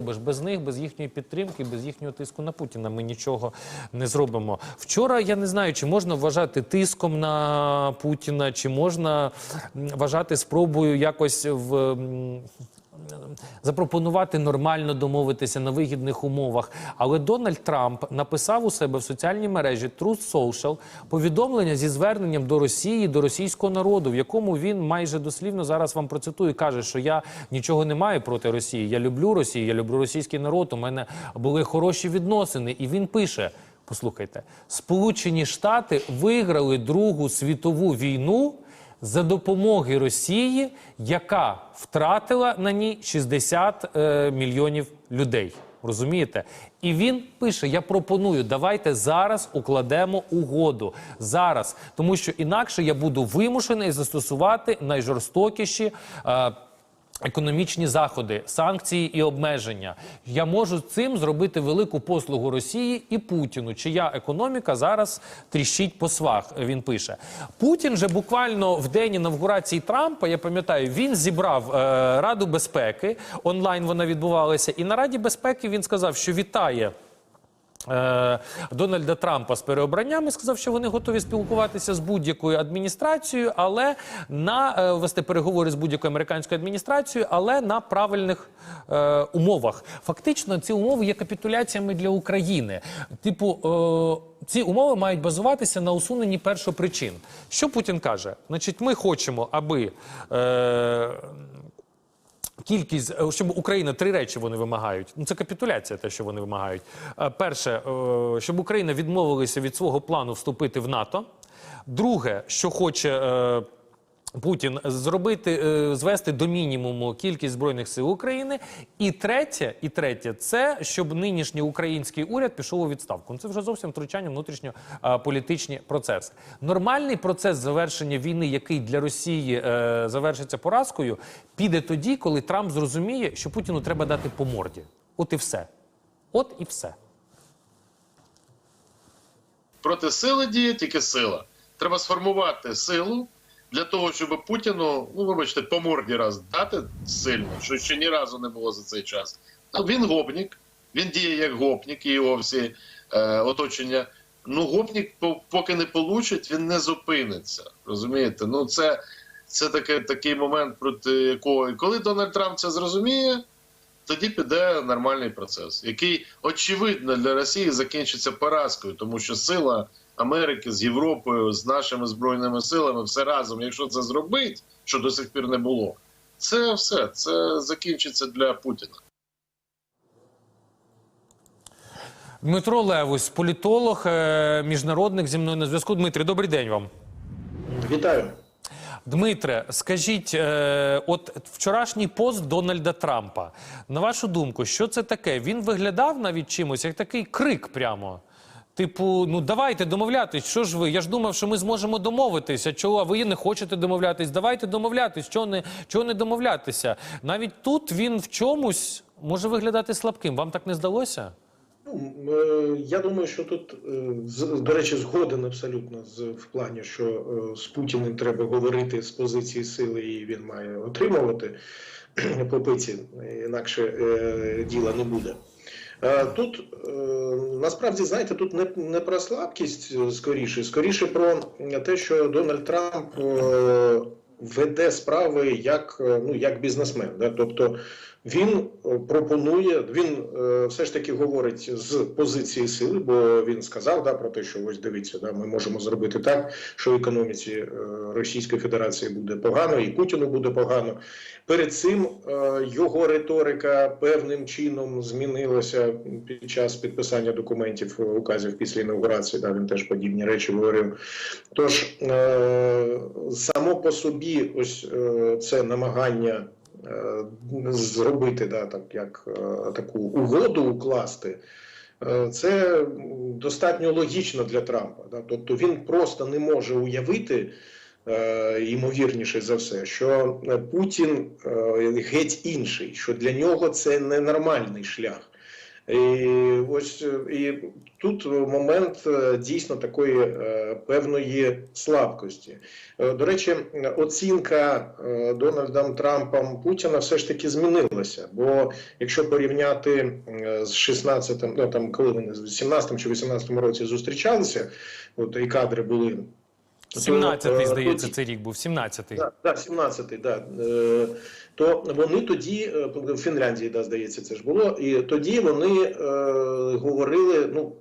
Бо ж без них, без їхньої підтримки, без їхнього тиску на Путіна ми нічого не зробимо. Вчора я не знаю, чи можна вважати тиском на Путіна, чи можна вважати спробою якось в. Запропонувати нормально домовитися на вигідних умовах. Але Дональд Трамп написав у себе в соціальній мережі Truth Social повідомлення зі зверненням до Росії, до російського народу, в якому він майже дослівно зараз вам процитую, каже, що я нічого не маю проти Росії. Я люблю Росію, я люблю російський народ. У мене були хороші відносини. І він пише: послухайте, Сполучені Штати виграли Другу світову війну за допомоги Росії, яка втратила на ній 60 е, мільйонів людей. Розумієте? І він пише: Я пропоную, давайте зараз укладемо угоду. Зараз, тому що інакше я буду вимушений застосувати найжорстокіші. Е, Економічні заходи, санкції і обмеження. Я можу цим зробити велику послугу Росії і Путіну, чия економіка зараз тріщить по свах. Він пише. Путін же буквально в день інавгурації Трампа, я пам'ятаю, він зібрав е, Раду безпеки. Онлайн вона відбувалася, і на Раді безпеки він сказав, що вітає. Е, Дональда Трампа з переобранням і сказав, що вони готові спілкуватися з будь-якою адміністрацією, але на е, вести переговори з будь-якою американською адміністрацією, але на правильних е, умовах. Фактично, ці умови є капітуляціями для України. Типу, е, ці умови мають базуватися на усуненні першопричин. Що Путін каже? Значить, ми хочемо, аби. Е, Кількість, е, щоб Україна три речі вони вимагають. Ну це капітуляція, те, що вони вимагають. Е, Перше, е, щоб Україна відмовилася від свого плану вступити в НАТО. Друге, що хоче. Путін зробити е, звести до мінімуму кількість збройних сил України, і третє, і третє, це щоб нинішній український уряд пішов у відставку. Ну, це вже зовсім втручання внутрішньополітичні процеси. Нормальний процес завершення війни, який для Росії е, завершиться поразкою, піде тоді, коли Трамп зрозуміє, що Путіну треба дати по морді. От і все. От і все. проти сили діє тільки сила. Треба сформувати силу для того, щоб Путіну, ну вибачте, по морді раз дати сильно, що ще ні разу не було за цей час. Ну, він гопнік, він діє як гопнік, і його всі е, оточення. Ну, гопнік, поки не получить, він не зупиниться. Розумієте? Ну, це, це таке, такий момент, проти якого, коли Дональд Трамп це зрозуміє, тоді піде нормальний процес, який очевидно для Росії закінчиться поразкою, тому що сила Америки з Європою, з нашими збройними силами, все разом, якщо це зробить, що до сих пір не було, це все це закінчиться для Путіна. Дмитро Левусь, політолог, е, міжнародник зі мною на зв'язку. Дмитрий, добрий день вам. Вітаю. Дмитре, скажіть, е, от вчорашній пост Дональда Трампа. На вашу думку, що це таке? Він виглядав навіть чимось, як такий крик прямо. Типу, ну давайте домовлятись. Що ж ви? Я ж думав, що ми зможемо домовитися. Чого а ви не хочете домовлятись? Давайте домовлятись. Чого не, чого не домовлятися? Навіть тут він в чомусь може виглядати слабким. Вам так не здалося? Ну, е, Я думаю, що тут, е, до речі, згоден абсолютно з в плані, що е, з Путіним треба говорити з позиції сили, і він має отримувати по пиці, інакше діла не буде. Е, Тут е, насправді знаєте, тут не, не про слабкість е, скоріше, скоріше про те, що Дональд Трамп веде справи як, ну, як бізнесмен. Да? Тобто він е, пропонує, він е, все ж таки говорить з позиції сили, бо він сказав да, про те, що ось дивіться, да, ми можемо зробити так, що економіці е, Російської Федерації буде погано, і Путіну буде погано. Перед цим його риторика певним чином змінилася під час підписання документів указів після інаугурації. Да, він теж подібні речі говорив. Тож само по собі, ось це намагання зробити да, так, як е, таку угоду укласти. е, Це достатньо логічно для Трампа. Да? Тобто він просто не може уявити, е, ймовірніше за все, що е, Путін е, геть інший, що для нього це ненормальний шлях. І ось е, і тут момент е, дійсно такої е, певної слабкості. До речі, оцінка Дональдом Трампом Путіна все ж таки змінилася. Бо якщо порівняти з 16-м, ну там коли вони в 17-му чи 18-му році зустрічалися, от і кадри були. То, 17-й, е, здається, тоді- цей рік був. 17-й. Да, да, 17-й, да. Е, То вони тоді, е, в Фінляндії, да, здається, це ж було, і тоді вони е, говорили ну,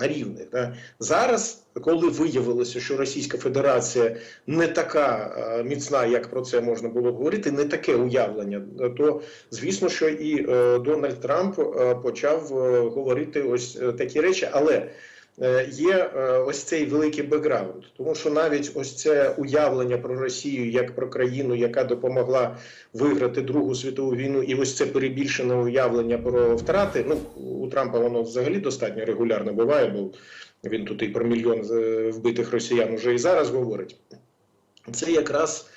на рівних. Да. Зараз, коли виявилося, що Російська Федерація не така міцна, як про це можна було говорити, не таке уявлення, то звісно, що і Дональд Трамп почав говорити ось такі речі, але. Е, Є е, ось цей великий бекграунд, тому що навіть ось це уявлення про Росію як про країну, яка допомогла виграти Другу світову війну, і ось це перебільшене уявлення про втрати. Ну у Трампа воно взагалі достатньо регулярно буває, бо він тут і про мільйон е, вбитих росіян уже і зараз говорить. Це якраз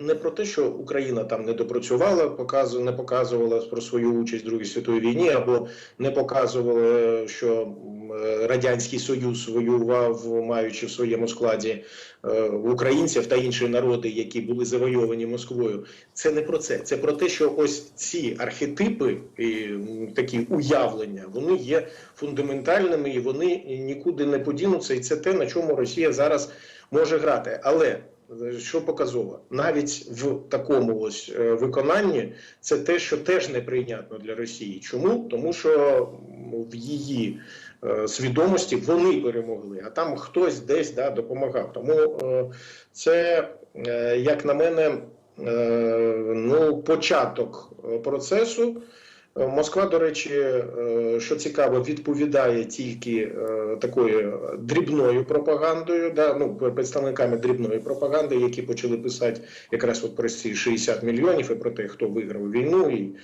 не про те, що Україна там не допрацювала, показу- не показувала про свою участь в Другій світовій війні, або не показувала, що е, радянський союз воював, маючи в своєму складі е, українців та інші народи, які були завойовані Москвою. Це не про це. Це про те, що ось ці архетипи і такі уявлення, вони є фундаментальними і вони нікуди не подінуться. І це те, на чому Росія зараз може грати. Але е, що показово, навіть в такому ось е, виконанні це те, що теж неприйнятно для Росії. Чому? Тому що в її е, свідомості вони перемогли, а там хтось десь да, допомагав. Тому е, це, як на мене, ну, початок процесу. Е, Москва, до речі, е, що цікаво, відповідає тільки е, такою дрібною пропагандою, да, ну, представниками дрібної пропаганди, які почали писати якраз от про ці 60 мільйонів і про те, хто виграв війну. І,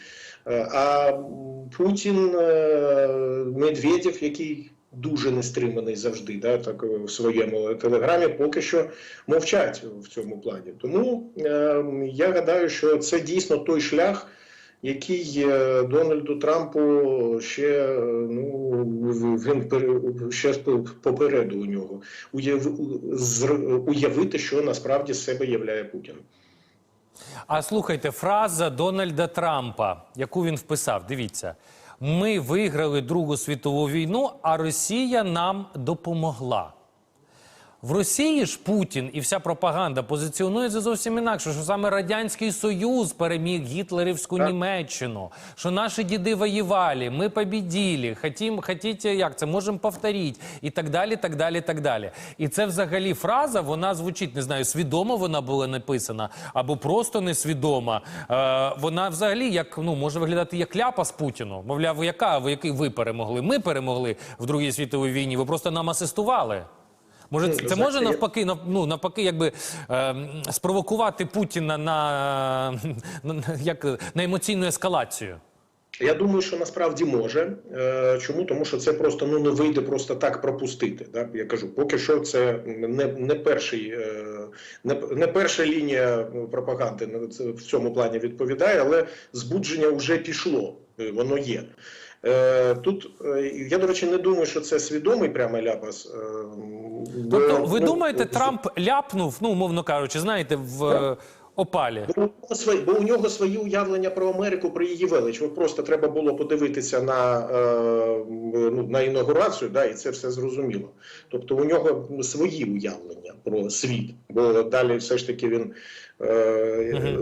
а Путін, Медведєв, який дуже нестриманий завжди, да, так в своєму телеграмі, поки що мовчать в цьому плані. Тому я гадаю, що це дійсно той шлях який е, Дональду Трампу ще е, ну він ще попереду у нього уявити, що насправді себе являє Путін. А слухайте, фраза Дональда Трампа, яку він вписав, дивіться. Ми виграли Другу світову війну, а Росія нам допомогла. В Росії ж Путін і вся пропаганда позиціонується зовсім інакше, що саме Радянський Союз переміг гітлерівську Так. Німеччину, що наші діди воювали, ми побіділи, хотім, хотіте, як це, можемо повторити, і так далі, так далі, так далі. І це взагалі фраза, вона звучить, не знаю, свідомо вона була написана, або просто несвідома. Е, вона взагалі як, ну, може виглядати як ляпа з Путіну. Мовляв, яка, ви який ви перемогли? Ми перемогли в Другій світовій війні, ви просто нам асистували. Може, Ну, це, це може навпаки, нав- ну, навпаки, якби е, спровокувати Путіна на, на, як, на емоційну ескалацію. Я думаю, що насправді може. Е, Чому? Тому що це просто ну не вийде просто так пропустити. Да? Я кажу, поки що це не, не перший, е, не, не перша лінія пропаганди в цьому плані відповідає, але збудження вже пішло. Е, Воно є. Е, Тут е, я, до речі, не думаю, що це свідомий прямо ляпас. е, бо, Тобто, ви ну, думаєте, з- Трамп ляпнув, ну, умовно кажучи, знаєте, в е, опалі? Бо у нього свої, бо у нього свої уявлення про Америку, про її велич. Просто треба було подивитися на, ну, на інаугурацію, да, і це все зрозуміло. Тобто у нього свої уявлення про світ. Бо далі все ж таки він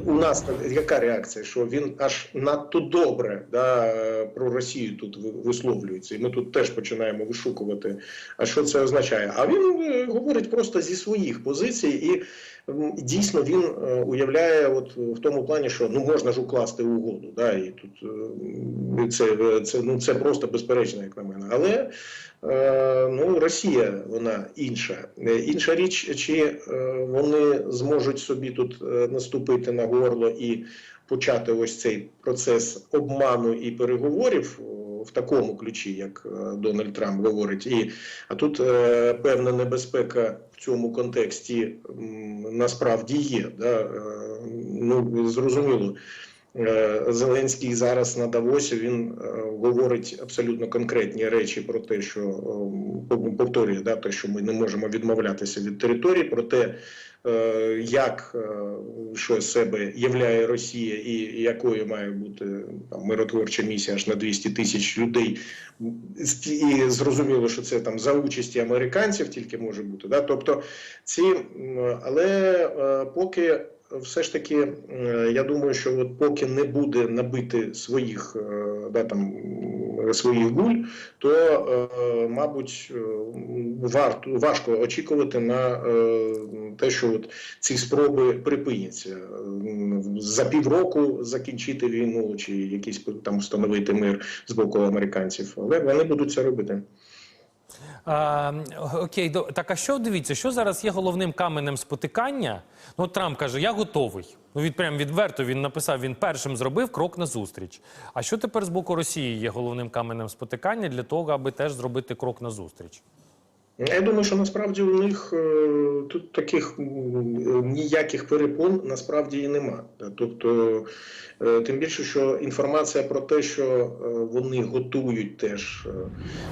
у нас яка реакція? Що він аж надто добре да, е, про Росію тут висловлюється, і ми тут теж починаємо вишукувати, а що це означає. А він е, говорить просто зі своїх позицій і. Дійсно, він е, уявляє, от в тому плані, що ну можна ж укласти угоду, да, і тут е, це, е, це, ну, це просто безперечно, як на мене. Але е, ну, Росія вона інша. Е, Інша річ, чи е, вони зможуть собі тут е, наступити на горло і почати ось цей процес обману і переговорів в такому ключі, як е, Дональд Трамп говорить, і а тут е, певна небезпека в цьому контексті насправді є. Да? Е, ну, зрозуміло. Е, Зеленський зараз на Давосі він е, говорить абсолютно конкретні речі про те, що е, повторює да, те, що ми не можемо відмовлятися від території, про те, як що себе являє Росія і якою має бути там миротворча місія аж на 200 тисяч людей. І зрозуміло, що це там за участі американців тільки може бути. Да? Тобто ці, але поки все ж таки, я думаю, що от поки не буде набити своїх е, да, там, своїх гуль, то, е, мабуть, е, варто важко очікувати на те, що от ці спроби припиняться за півроку закінчити війну чи якийсь там встановити мир з боку американців, але вони будуть це робити. А, окей, до- так а що дивіться, що зараз є головним каменем спотикання? Ну, от Трамп каже, я готовий. Ну, від прям відверто він написав, він першим зробив крок назустріч. А що тепер з боку Росії є головним каменем спотикання для того, аби теж зробити крок назустріч? Я думаю, що насправді у них е, тут таких ніяких перепон насправді і нема. Тобто, е, тим більше, що інформація про те, що е, вони готують теж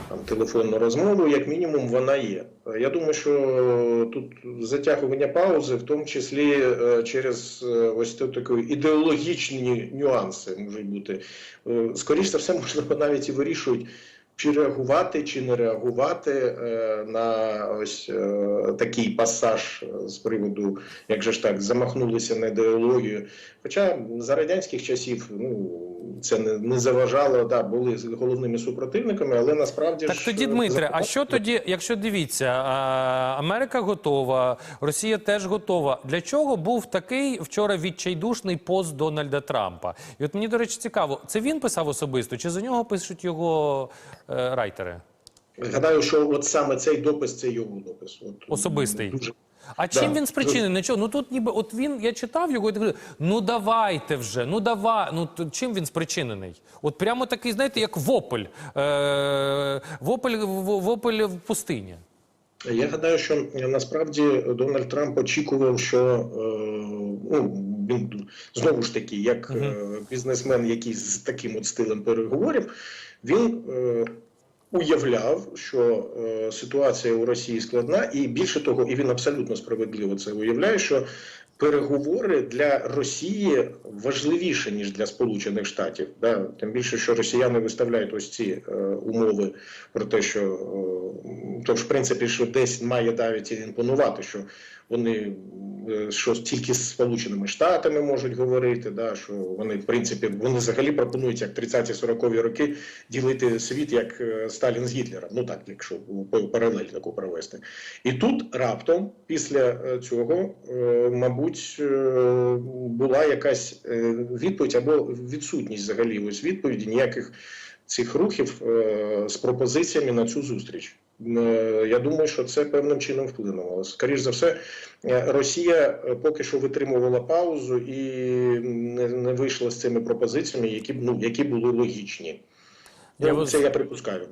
там телефонну розмову, як мінімум, вона є. Я думаю, що тут затягування паузи, в тому числі через ось такі ідеологічні нюанси можуть бути. Скоріше за все, можливо, навіть і вирішують. Чи реагувати, чи не реагувати е, на ось е, такий пасаж з приводу, як же ж так, замахнулися на ідеологію. Хоча за радянських часів ну це не, не заважало, да, були головними супротивниками, але насправді Так ж тоді, е, Дмитре, а що тоді, якщо дивіться, Америка готова, Росія теж готова. Для чого був такий вчора відчайдушний пост Дональда Трампа? І от мені, до речі, цікаво, це він писав особисто, чи за нього пишуть його е, райтери? Гадаю, що от саме цей допис це його допис. От, Особистий. Дуже А чим Да. він спричинений? Чого? Ну тут ніби от він, я читав його і так, ну давайте вже, ну давай. Ну то чим він спричинений? От прямо такий, знаєте, як вопль. Е, вопль, в- вопль в пустині. Я гадаю, що насправді Дональд Трамп очікував, що е, ну, він знову ж таки, як е, бізнесмен, який з таким от стилем переговорів, він е, уявляв, що е, ситуація у Росії складна, і більше того, і він абсолютно справедливо це уявляє, що переговори для Росії важливіше ніж для Сполучених Штатів. Да? Тим більше, що росіяни виставляють ось ці е, умови про те, що е, то в принципі, що десь має навіть імпонувати, що вони що тільки з Сполученими Штатами можуть говорити, да, що вони в принципі вони взагалі пропонують як 30-40 роки ділити світ як е, Сталін з Гітлером. Ну так, якщо паралель таку провести. І тут раптом, після е, цього, е, мабуть, е, була якась е, відповідь або відсутність взагалі ось відповіді ніяких цих рухів е, з пропозиціями на цю зустріч. Е, Я думаю, що це певним чином вплинуло. Скоріше за все, е, Росія е, поки що витримувала паузу і не, вийшла з цими пропозиціями, які ну які були логічні. Я це вас- я припускаю.